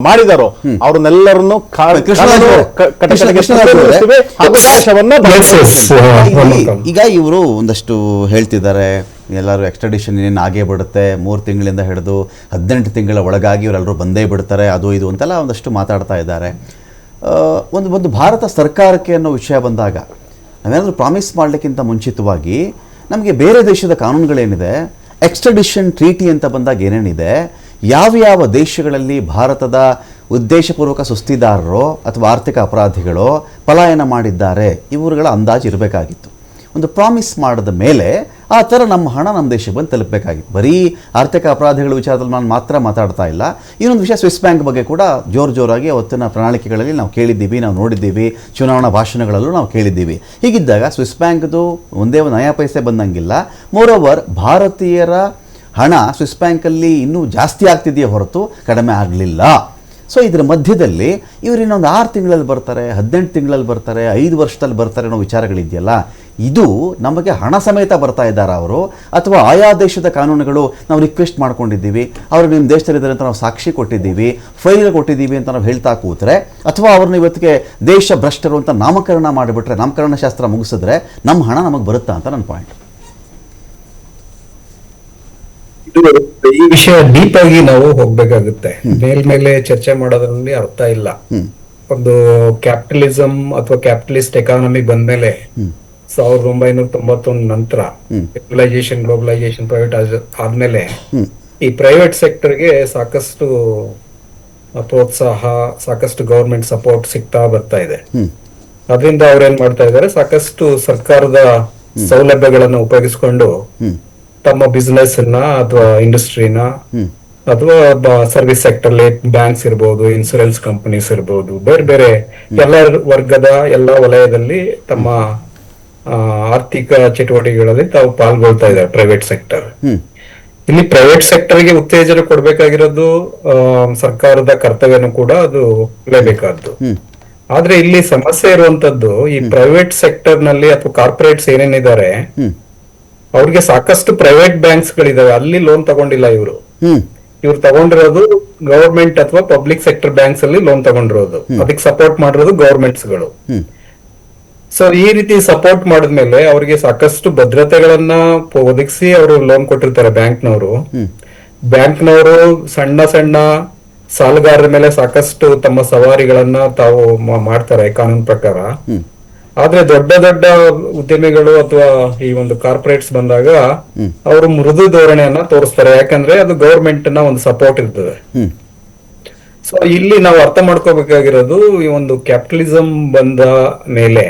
ಮಾಡಿದಾರೋ ಅವ್ರನ್ನೆಲ್ಲರನ್ನು. ಈಗ- ಇವರು ಒಂದಷ್ಟು ಹೇಳ್ತಿದ್ದಾರೆ ಎಲ್ಲರೂ ಎಕ್ಸ್ಟ್ರಡಿಷನ್ ಏನೇನು ಆಗೇ ಬಿಡುತ್ತೆ ಮೂರು ತಿಂಗಳಿಂದ ಹಿಡಿದು ಹದಿನೆಂಟು ತಿಂಗಳ ಒಳಗಾಗಿ ಇವರೆಲ್ಲರೂ ಬಂದೇ ಬಿಡ್ತಾರೆ ಅದು ಇದು ಅಂತೆಲ್ಲ ಒಂದಷ್ಟು ಮಾತಾಡ್ತಾ ಇದ್ದಾರೆ. ಆ, ಒಂದು ಒಂದು ಭಾರತ ಸರ್ಕಾರಕ್ಕೆ ಅನ್ನೋ ವಿಷಯ ಬಂದಾಗ ನಾವೇನಾದರೂ ಪ್ರಾಮಿಸ್ ಮಾಡಲಿಕ್ಕಿಂತ ಮುಂಚಿತವಾಗಿ ನಮಗೆ ಬೇರೆ ದೇಶದ ಕಾನೂನುಗಳೇನಿದೆ ಎಕ್ಸ್ಟ್ರಡಿಷನ್ ಟ್ರೀಟಿ ಅಂತ ಬಂದಾಗ ಏನೇನಿದೆ ಯಾವ ಯಾವ ದೇಶಗಳಲ್ಲಿ ಭಾರತದ ಉದ್ದೇಶಪೂರ್ವಕ ಸುಸ್ತಿದಾರರು ಅಥವಾ ಆರ್ಥಿಕ ಅಪರಾಧಿಗಳು ಪಲಾಯನ ಮಾಡಿದ್ದಾರೆ, ಇವರುಗಳ ಅಂದಾಜು ಇರಬೇಕಾಗಿತ್ತು. ಒಂದು ಪ್ರಾಮಿಸ್ ಮಾಡಿದ ಮೇಲೆ ಆ ಥರ ನಮ್ಮ ಹಣ ನಮ್ಮ ದೇಶಕ್ಕೆ ಬಂದು ತಲುಪಬೇಕಾಗಿತ್ತು. ಬರೀ ಆರ್ಥಿಕ ಅಪರಾಧಿಗಳ ವಿಚಾರದಲ್ಲಿ ನಾನು ಮಾತ್ರ ಮಾತಾಡ್ತಾ ಇಲ್ಲ. ಇನ್ನೊಂದು ವಿಷಯ ಸ್ವಿಸ್ ಬ್ಯಾಂಕ್ ಬಗ್ಗೆ ಕೂಡ ಜೋರು ಜೋರಾಗಿ ಅವತ್ತಿನ ಪ್ರಣಾಳಿಕೆಗಳಲ್ಲಿ ನಾವು ಕೇಳಿದ್ದೀವಿ, ನಾವು ನೋಡಿದ್ದೀವಿ, ಚುನಾವಣಾ ಭಾಷಣಗಳಲ್ಲೂ ನಾವು ಕೇಳಿದ್ದೀವಿ. ಹೀಗಿದ್ದಾಗ ಸ್ವಿಸ್ ಬ್ಯಾಂಕ್ದು ಒಂದೇ ಒಂದು ನಯಾ ಪೈಸೆ ಬಂದಂಗಿಲ್ಲ. ಮೋರೋವರ್ ಭಾರತೀಯರ ಹಣ ಸ್ವಿಸ್ ಬ್ಯಾಂಕಲ್ಲಿ ಇನ್ನೂ ಜಾಸ್ತಿ ಆಗ್ತಿದೆಯೇ ಹೊರತು ಕಡಿಮೆ ಆಗಲಿಲ್ಲ. ಸೊ ಇದರ ಮಧ್ಯದಲ್ಲಿ ಇವರು ಇನ್ನೊಂದು ಆರು ತಿಂಗಳಲ್ಲಿ ಬರ್ತಾರೆ, ಹದಿನೆಂಟು ತಿಂಗಳಲ್ಲಿ ಬರ್ತಾರೆ, ಐದು ವರ್ಷದಲ್ಲಿ ಬರ್ತಾರೆ ಅನ್ನೋ ವಿಚಾರಗಳಿದೆಯಲ್ಲ, ಇದು ನಮಗೆ ಹಣ ಸಮೇತ ಬರ್ತಾ ಇದ್ದಾರೆ ಅವರು? ಅಥವಾ ಆಯಾ ದೇಶದ ಕಾನೂನುಗಳು ನಾವು ರಿಕ್ವೆಸ್ಟ್ ಮಾಡ್ಕೊಂಡಿದ್ದೀವಿ, ಅವರು ನಿಮ್ಮ ದೇಶದಲ್ಲಿದ್ದಾರೆ ಅಂತ ನಾವು ಸಾಕ್ಷಿ ಕೊಟ್ಟಿದ್ದೀವಿ ಫೈಲ್ ಕೊಟ್ಟಿದ್ದೀವಿ ಅಂತ ನಾವು ಹೇಳ್ತಾ ಕೂತ್ರೆ, ಅಥವಾ ಅವ್ರನ್ನ ಇವತ್ತಿಗೆ ದೇಶ ಭ್ರಷ್ಟರು ಅಂತ ನಾಮಕರಣ ಮಾಡಿಬಿಟ್ರೆ, ನಾಮಕರಣ ಶಾಸ್ತ್ರ ಮುಗಿಸಿದ್ರೆ ನಮ್ಮ ಹಣ ನಮಗೆ ಬರುತ್ತಾ ಅಂತ ನನ್ನ ಪಾಯಿಂಟ್ ಇದು ಈ ವಿಷಯ ಡೀಪ್ ಆಗಿ ನಾವು ಹೋಗ್ಬೇಕಾಗುತ್ತೆ. ಮೇಲ್ಮೇಲೆ ಚರ್ಚೆ ಮಾಡೋದ್ರಲ್ಲಿ ಅರ್ಥ ಇಲ್ಲ. ಒಂದು ಕ್ಯಾಪಿಟಲಿಸಂ ಅಥವಾ ಕ್ಯಾಪಿಟಲಿಸ್ಟ್ ಎಕಾನಮಿ ಬಂದ್ಮೇಲೆ ಸಾವಿರದ ಒಂಬೈನೂರ ತೊಂಬತ್ತೊಂದ್ ನಂತರ ಗ್ಲೋಬಲೈಸೇಷನ್ ಗ್ಲೋಬಲೈಸೇಷನ್ ಪ್ರೈವೇಟ್ ಆದ್ಮೇಲೆ ಈ ಪ್ರೈವೇಟ್ ಸೆಕ್ಟರ್ಗೆ ಸಾಕಷ್ಟು ಪ್ರೋತ್ಸಾಹ ಸಾಕಷ್ಟು ಗೌರ್ಮೆಂಟ್ ಸಪೋರ್ಟ್ ಸಿಗ್ತಾ ಬರ್ತಾ ಇದೆ. ಅದರಿಂದ ಅವ್ರೇನ್ ಮಾಡ್ತಾ ಇದ್ದಾರೆ? ಸಾಕಷ್ಟು ಸರ್ಕಾರದ ಸೌಲಭ್ಯಗಳನ್ನ ಉಪಯೋಗಿಸ್ಕೊಂಡು ತಮ್ಮ ಬಿಸ್ನೆಸ್ನ ಅಥವಾ ಇಂಡಸ್ಟ್ರಿನ ಅಥವಾ ಸರ್ವಿಸ್ ಸೆಕ್ಟರ್ ಬ್ಯಾಂಕ್ಸ್ ಇರ್ಬೋದು ಇನ್ಸೂರೆನ್ಸ್ ಕಂಪನೀಸ್ ಇರ್ಬೋದು ಬೇರೆ ಬೇರೆ ಎಲ್ಲ ವರ್ಗದ ಎಲ್ಲ ವಲಯದಲ್ಲಿ ತಮ್ಮ ಆರ್ಥಿಕ ಚಟುವಟಿಕೆಗಳಲ್ಲಿ ತಾವು ಪಾಲ್ಗೊಳ್ತಾ ಇದ್ದಾರೆ ಪ್ರೈವೇಟ್ ಸೆಕ್ಟರ್ ಇಲ್ಲಿ ಪ್ರೈವೇಟ್ ಸೆಕ್ಟರ್ಗೆ ಉತ್ತೇಜನ ಕೊಡಬೇಕಾಗಿರೋದು ಸರ್ಕಾರದ ಕರ್ತವ್ಯನೂ ಕೂಡ ಅದು ಬೇಕಾದ್ದು ಆದ್ರೆ ಇಲ್ಲಿ ಸಮಸ್ಯೆ ಇರುವಂತದ್ದು ಈ ಪ್ರೈವೇಟ್ ಸೆಕ್ಟರ್ನಲ್ಲಿ ಅಥವಾ ಕಾರ್ಪೊರೇಟ್ಸ್ ಏನೇನಿದ್ದಾರೆ ಅವ್ರಿಗೆ ಸಾಕಷ್ಟು ಪ್ರೈವೇಟ್ ಬ್ಯಾಂಕ್ಸ್ ಗಳಿದಾವೆ. ಅಲ್ಲಿ ಲೋನ್ ತಗೊಂಡಿಲ್ಲ ಇವರು. ಇವ್ರು ತಗೊಂಡಿರೋದು ಗವರ್ಮೆಂಟ್ ಅಥವಾ ಪಬ್ಲಿಕ್ ಸೆಕ್ಟರ್ ಬ್ಯಾಂಕ್ಸ್ ಅಲ್ಲಿ ಲೋನ್ ತಗೊಂಡಿರೋದು. ಅದಕ್ಕೆ ಸಪೋರ್ಟ್ ಮಾಡಿರೋದು ಗವರ್ಮೆಂಟ್ಸ್ಗಳು. ಸೊ ಈ ರೀತಿ ಸಪೋರ್ಟ್ ಮಾಡಿದ್ಮೇಲೆ ಅವರಿಗೆ ಸಾಕಷ್ಟು ಭದ್ರತೆಗಳನ್ನ ಒದಗಿಸಿ ಅವರು ಲೋನ್ ಕೊಟ್ಟಿರ್ತಾರೆ ಬ್ಯಾಂಕ್ನವರು. ಬ್ಯಾಂಕ್ನವರು ಸಣ್ಣ ಸಣ್ಣ ಸಾಲಗಾರರ ಮೇಲೆ ಸಾಕಷ್ಟು ತಮ್ಮ ಸವಾರಿಗಳನ್ನ ತಾವು ಮಾಡ್ತಾರೆ ಕಾನೂನು ಪ್ರಕಾರ. ಆದ್ರೆ ದೊಡ್ಡ ದೊಡ್ಡ ಉದ್ಯಮಿಗಳು ಅಥವಾ ಈ ಒಂದು ಕಾರ್ಪೊರೇಟ್ಸ್ ಬಂದಾಗ ಅವರು ಮೃದು ಧೋರಣೆಯನ್ನ ತೋರಿಸ್ತಾರೆ. ಯಾಕಂದ್ರೆ ಅದು ಗೌರ್ಮೆಂಟ್ನ ಒಂದು ಸಪೋರ್ಟ್ ಇರ್ತದೆ. ಸೊ ಇಲ್ಲಿ ನಾವು ಅರ್ಥ ಮಾಡ್ಕೋಬೇಕಾಗಿರೋದು ಈ ಒಂದು ಕ್ಯಾಪಿಟಲಿಸಂ ಬಂದ ಮೇಲೆ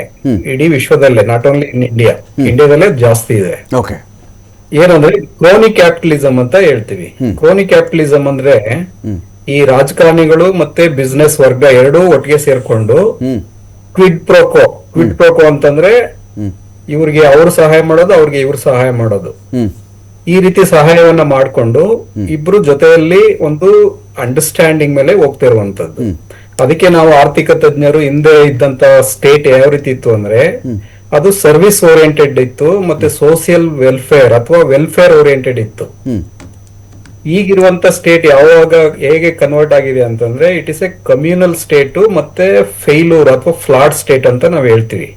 ಇಡೀ ವಿಶ್ವದಲ್ಲೇ ನಾಟ್ ಓನ್ಲಿ ಇನ್ ಇಂಡಿಯಾ ಇಂಡಿಯಾದಲ್ಲೇ ಜಾಸ್ತಿ ಇದೆ. ಓಕೆ ಏನಂದ್ರೆ ಕ್ರೋನಿ ಕ್ಯಾಪಿಟಲಿಸಂ ಅಂತ ಹೇಳ್ತೀವಿ. ಕ್ರೋನಿ ಕ್ಯಾಪಿಟಲಿಸಂ ಅಂದ್ರೆ ಈ ರಾಜಕಾರಣಿಗಳು ಮತ್ತೆ ಬಿಸ್ನೆಸ್ ವರ್ಗ ಎರಡೂ ಒಟ್ಟಿಗೆ ಸೇರ್ಕೊಂಡು ಕ್ವಿಡ್ ಪ್ರೋಕೋ ಪ್ರೋಕೋ ಅಂತಂದ್ರೆ ಇವ್ರಿಗೆ ಅವ್ರು ಸಹಾಯ ಮಾಡೋದು ಅವ್ರಿಗೆ ಇವ್ರು ಸಹಾಯ ಮಾಡೋದು. ಈ ರೀತಿ ಸಹಾಯವನ್ನ ಮಾಡಿಕೊಂಡು ಇಬ್ರು ಜೊತೆಯಲ್ಲಿ ಒಂದು ಅಂಡರ್ಸ್ಟ್ಯಾಂಡಿಂಗ್ ಮೇಲೆ ಹೋಗ್ತಿರುವಂತದ್ದು ಅದಕ್ಕೆ ನಾವು ಆರ್ಥಿಕ ತಜ್ಞರು ಹಿಂದೆ ಇದ್ದಂತ ಸ್ಟೇಟ್ ಯಾವ ರೀತಿ ಇತ್ತು ಅಂದ್ರೆ ಅದು ಸರ್ವಿಸ್ ಓರಿಯೆಂಟೆಡ್ ಇತ್ತು ಮತ್ತೆ ಸೋಷಿಯಲ್ ವೆಲ್ಫೇರ್ ಅಥವಾ ವೆಲ್ಫೇರ್ ಓರಿಯೆಂಟೆಡ್ ಇತ್ತು. ಈಗಿರುವಂತ ಸ್ಟೇಟ್ ಯಾವಾಗ ಹೇಗೆ ಕನ್ವರ್ಟ್ ಆಗಿದೆ ಅಂತಂದ್ರೆ it is a communal state ಮತ್ತೆ ಫೇಲೂರ್ ಅಥವಾ ಫ್ಲಾಡ್ ಸ್ಟೇಟ್ ಅಂತ ನಾವ್ ಹೇಳ್ತೀವಿ.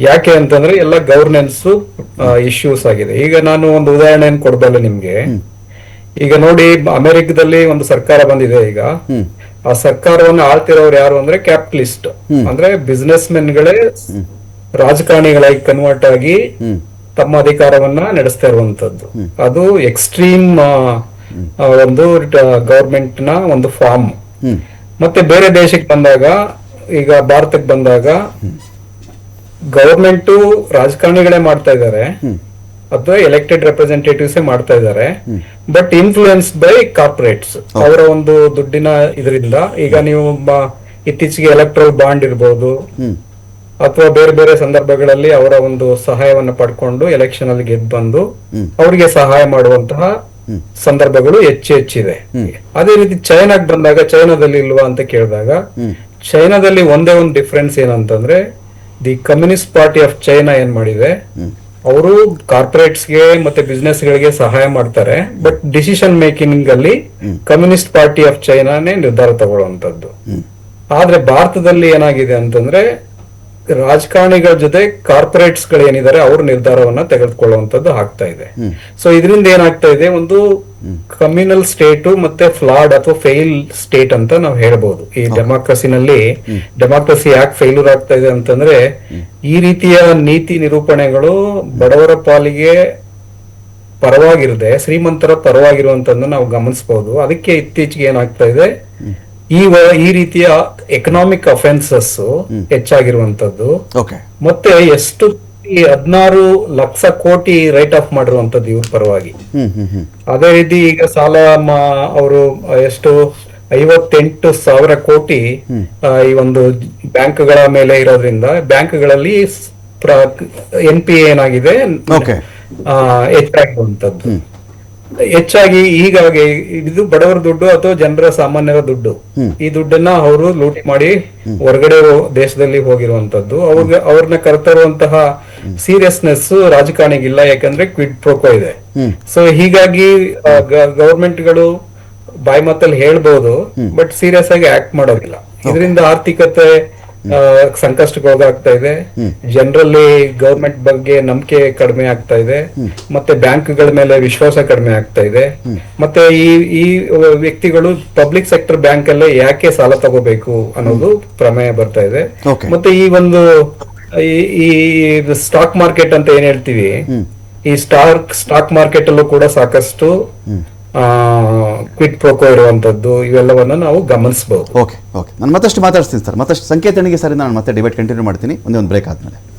ಯಾಕೆ ಅಂತಂದ್ರೆ ಎಲ್ಲ ಗವರ್ನೆನ್ಸ್ ಇಶ್ಯೂಸ್ ಆಗಿದೆ. ಈಗ ನಾನು ಒಂದು ಉದಾಹರಣೆಯನ್ನು ಕೊಡ್ಬಲ್ಲ ನಿಮ್ಗೆ. ಈಗ ನೋಡಿ ಅಮೆರಿಕದಲ್ಲಿ ಒಂದು ಸರ್ಕಾರ ಬಂದಿದೆ ಈಗ. ಆ ಸರ್ಕಾರವನ್ನು ಆಳ್ತಿರೋರು ಯಾರು ಅಂದ್ರೆ ಕ್ಯಾಪಿಟಲಿಸ್ಟ್ ಅಂದ್ರೆ ಬಿಸ್ನೆಸ್ ಮೆನ್ಗಳೇ ರಾಜಕಾರಣಿಗಳಾಗಿ ಕನ್ವರ್ಟ್ ಆಗಿ ತಮ್ಮ ಅಧಿಕಾರವನ್ನ ನಡೆಸ್ತಾ ಇರುವಂತದ್ದು. ಅದು ಎಕ್ಸ್ಟ್ರೀಮ್ ಒಂದು ಗವರ್ಮೆಂಟ್ನ ಒಂದು ಫಾರ್ಮ್. ಮತ್ತೆ ಬೇರೆ ದೇಶಕ್ಕೆ ಬಂದಾಗ ಈಗ ಭಾರತಕ್ಕೆ ಬಂದಾಗ ಗವರ್ಮೆಂಟ್ ರಾಜಕಾರಣಿಗಳೇ ಮಾಡ್ತಾ ಇದ್ದಾರೆ. ಅಥವಾ ಎಲೆಕ್ಟೆಡ್ ರೆಪ್ರೆಸೆಂಟೇಟಿವ್ಸ್ ಮಾಡ್ತಾ ಇದ್ದಾರೆ. ಬಟ್ ಇನ್ಫ್ಲೂಯೆನ್ಸ್ ಬೈ ಕಾರ್ಪೊರೇಟ್ಸ್ ಅವರ ಒಂದು ದುಡ್ಡಿನ ಇದರಿಂದ ಈಗ ನೀವು ಇತ್ತೀಚೆಗೆ ಎಲೆಕ್ಟ್ರಲ್ ಬಾಂಡ್ ಇರ್ಬೋದು. ಅಥವಾ ಬೇರೆ ಬೇರೆ ಸಂದರ್ಭಗಳಲ್ಲಿ ಅವರ ಒಂದು ಸಹಾಯವನ್ನು ಪಡ್ಕೊಂಡು ಎಲೆಕ್ಷನ್ ಅಲ್ಲಿ ಗೆದ್ದು ಬಂದು ಅವರಿಗೆ ಸಹಾಯ ಮಾಡುವಂತಹ ಸಂದರ್ಭಗಳು ಹೆಚ್ಚು ಹೆಚ್ಚಿದೆ. ಅದೇ ರೀತಿ ಚೈನಾಗ್ ಬಂದಾಗ ಚೈನಾದಲ್ಲಿ ಇಲ್ವಾ ಅಂತ ಕೇಳಿದಾಗ ಚೈನಾದಲ್ಲಿ ಒಂದೇ ಒಂದು ಡಿಫ್ರೆನ್ಸ್ ಏನಂತಂದ್ರೆ the Communist Party of China ಏನ್ ಮಾಡಿದೆ ಅವರು ಕಾರ್ಪೊರೇಟ್ಸ್ಗೆ ಮತ್ತೆ ಬಿಸ್ನೆಸ್ ಗಳಿಗೆ ಸಹಾಯ ಮಾಡ್ತಾರೆ ಬಟ್ ಡಿಸಿಷನ್ ಮೇಕಿಂಗ್ ಅಲ್ಲಿ ಕಮ್ಯುನಿಸ್ಟ್ ಪಾರ್ಟಿ ಆಫ್ ಚೈನಾನೇ ನಿರ್ಧಾರ ತಗೊಳ್ಳುವಂತದ್ದು ಆದ್ರೆ ಭಾರತದಲ್ಲಿ ಏನಾಗಿದೆ ಅಂತಂದ್ರೆ ರಾಜಕಾರಣಿಗಳ ಜೊತೆ ಕಾರ್ಪೊರೇಟ್ಸ್ಗಳು ಏನಿದ್ದಾರೆ ಅವ್ರ ನಿರ್ಧಾರವನ್ನ ತೆಗೆದುಕೊಳ್ಳುವಂತದ್ದು ಆಗ್ತಾ ಇದೆ. ಸೊ ಇದರಿಂದ ಏನಾಗ್ತಾ ಇದೆ ಒಂದು ಕಮ್ಯುನಲ್ ಸ್ಟೇಟ್ ಮತ್ತೆ ಫ್ಲಾಡ್ ಅಥವಾ ಫೇಲ್ ಸ್ಟೇಟ್ ಅಂತ ನಾವು ಹೇಳ್ಬೋದು. ಈ ಡೆಮಾಕ್ರಸಿನಲ್ಲಿ ಡೆಮಾಕ್ರಸಿ ಯಾಕೆ ಫೇಲ್ಯೂರ್ ಆಗ್ತಾ ಇದೆ ಅಂತಂದ್ರೆ ಈ ರೀತಿಯ ನೀತಿ ನಿರೂಪಣೆಗಳು ಬಡವರ ಪಾಲಿಗೆ ಪರವಾಗಿರದೆ ಶ್ರೀಮಂತರ ಪರವಾಗಿರುವಂತದ್ದು ನಾವು ಗಮನಿಸಬಹುದು ಅದಕ್ಕೆ ಇತ್ತೀಚೆಗೆ ಏನಾಗ್ತಾ ಇದೆ ಈ ಈ ರೀತಿಯ ಎಕನಾಮಿಕ್ ಅಫೆನ್ಸಸ್ ಹೆಚ್ಚಾಗಿರುವಂತದ್ದು ಮತ್ತೆ ಎಷ್ಟು ಈ ಹದಿನಾರು ಲಕ್ಷ ಕೋಟಿ ರೈಟ್ ಆಫ್ ಮಾಡಿರುವಂತದ್ದು ಇವ್ರ ಪರವಾಗಿ. ಅದೇ ರೀತಿ ಈಗ ಸಾಲ ಅವರು ಎಷ್ಟು? ಐವತ್ತೆಂಟು ಸಾವಿರ ಕೋಟಿ ಈ ಒಂದು ಬ್ಯಾಂಕ್ಗಳ ಮೇಲೆ ಇರೋದ್ರಿಂದ ಬ್ಯಾಂಕ್ಗಳಲ್ಲಿ ಎನ್ ಪಿ ಏನಾಗಿದೆ? ಹೆಚ್ಚಾಗಿರುವಂತದ್ದು ಹೆಚ್ಚಾಗಿ ಈಗ ಇದು ಬಡವರ ದುಡ್ಡು ಅಥವಾ ಜನರ ಸಾಮಾನ್ಯರ ದುಡ್ಡು. ಈ ದುಡ್ಡನ್ನ ಅವರು ಲೂಟ್ ಮಾಡಿ ಹೊರಗಡೆ ದೇಶದಲ್ಲಿ ಹೋಗಿರುವಂತದ್ದು. ಅವ್ರಿಗೆ ಅವ್ರನ್ನ ಕರೆತರುವಂತಹ ಸೀರಿಯಸ್ನೆಸ್ ರಾಜಕಾರಣಿಗಿಲ್ಲ ಯಾಕಂದ್ರೆ ಕ್ವಿಡ್ ಪ್ರೋಕೋ ಇದೆ. ಸೊ ಹೀಗಾಗಿ ಗವರ್ಮೆಂಟ್ಗಳು ಬಾಯಿ ಮಾತಲ್ಲಿ ಹೇಳ್ಬೋದು ಬಟ್ ಸೀರಿಯಸ್ ಆಗಿ ಆಕ್ಟ್ ಮಾಡೋದಿಲ್ಲ. ಇದರಿಂದ ಆರ್ಥಿಕತೆ ಸಂಕಷ್ಟಕ್ಕೆ ಹೋಗಾಗ್ತಾ ಇದೆ ಜನರಲ್ಲಿ ಗವರ್ಮೆಂಟ್ ಬಗ್ಗೆ ನಂಬಿಕೆ ಕಡಿಮೆ ಆಗ್ತಾ ಇದೆ ಮತ್ತೆ ಬ್ಯಾಂಕ್ಗಳ ಮೇಲೆ ವಿಶ್ವಾಸ ಕಡಿಮೆ ಆಗ್ತಾ ಇದೆ ಮತ್ತೆ ಈ ಈ ವ್ಯಕ್ತಿಗಳು ಪಬ್ಲಿಕ್ ಸೆಕ್ಟರ್ ಬ್ಯಾಂಕ್ ಅಲ್ಲೇ ಯಾಕೆ ಸಾಲ ತಗೋಬೇಕು ಅನ್ನೋದು ಪ್ರಮೇಯ ಬರ್ತಾ ಇದೆ ಮತ್ತೆ ಈ ಒಂದು ಈ- ಈ ಸ್ಟಾಕ್ ಮಾರ್ಕೆಟ್ ಅಂತ ಏನ್ ಹೇಳ್ತೀವಿ? ಈ ಸ್ಟಾಕ್ ಸ್ಟಾಕ್ ಮಾರ್ಕೆಟ್ ಅಲ್ಲೂ ಕೂಡ ಸಾಕಷ್ಟು ಕ್ವಿಟ್ ಪ್ರೋಕೋ ಇರುವಂತದ್ದು ಇವೆಲ್ಲವನ್ನ ನಾವು ಗಮನಿಸಬಹುದು ಓಕೆ ಓಕೆ ನಾನು ಮತ್ತಷ್ಟು ಮಾತಾಡ್ತೀನಿ ಸರ್. ಮತ್ತಷ್ಟು ಸಂಕೇತನಿಗೆ ಸರಿ ನಾನು ಮತ್ತೆ ಡಿಬೇಟ್ ಕಂಟಿನ್ಯೂ ಮಾಡ್ತೀನಿ. ಒಂದೇ ಒಂದು ಬ್ರೇಕ್ ಆದಮೇಲೆ.